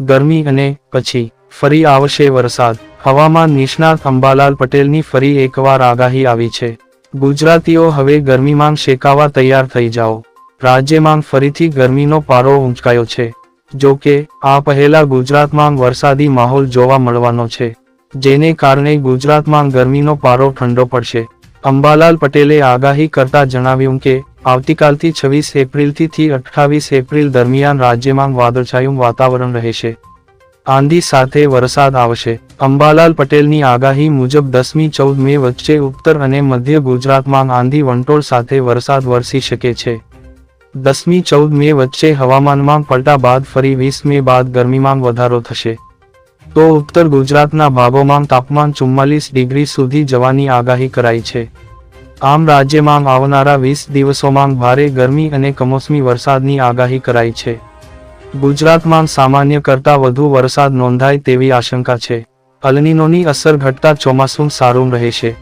ગરમી અને પછી ફરી આવશે વરસાદ. હવામાન નિષ્ણાત અંબાલાલ પટેલની ફરી એકવાર આગાહી આવી છે. ગુજરાતીઓ, હવે ગરમીમાં શેકાવા તૈયાર થઈ જાઓ. રાજ્યમાં ફરીથી ગરમીનો પારો ઊંચકાયો છે. જો કે, આ પહેલા ગુજરાતમાં વરસાદી માહોલ જોવા મળવાનો છે, જેને કારણે ગુજરાતમાં ગરમીનો પારો ઠંડો પડશે. અંબાલાલ પટેલે આગાહી કરતા જણાવ્યું કે આવતીકાલથી છવ્વીસ એપ્રિલથી અઠ્ઠાવીસ એપ્રિલ દરમિયાન રાજ્યમાં વાદળછાયું વાતાવરણ રહેશે. આંધી સાથે વરસાદ આવશે. અંબાલાલ પટેલની આગાહી મુજબ દસમી ચૌદ મે વચ્ચે ઉત્તર અને મધ્ય ગુજરાતમાં આંધી વંટોળ સાથે વરસાદ વરસી શકે છે. દસમી ચૌદ મે વચ્ચે હવામાનમાં પલટા બાદ ફરી વીસ મે બાદ ગરમીમાં વધારો થશે. તો ઉત્તર ગુજરાતના ભાગોમાં તાપમાન ચુમ્માલીસ ડિગ્રી સુધી જવાની આગાહી કરાઈ છે. આમ રાજ્યમાં આવનારા વીસ દિવસોમાં ભારે ગરમી અને કમોસમી વરસાદની આગાહી કરાઈ છે. ગુજરાતમાં સામાન્ય કરતાં વધુ વરસાદ નોંધાય તેવી આશંકા છે. અલનીનોની અસર ઘટતા ચોમાસું સારું રહેશે.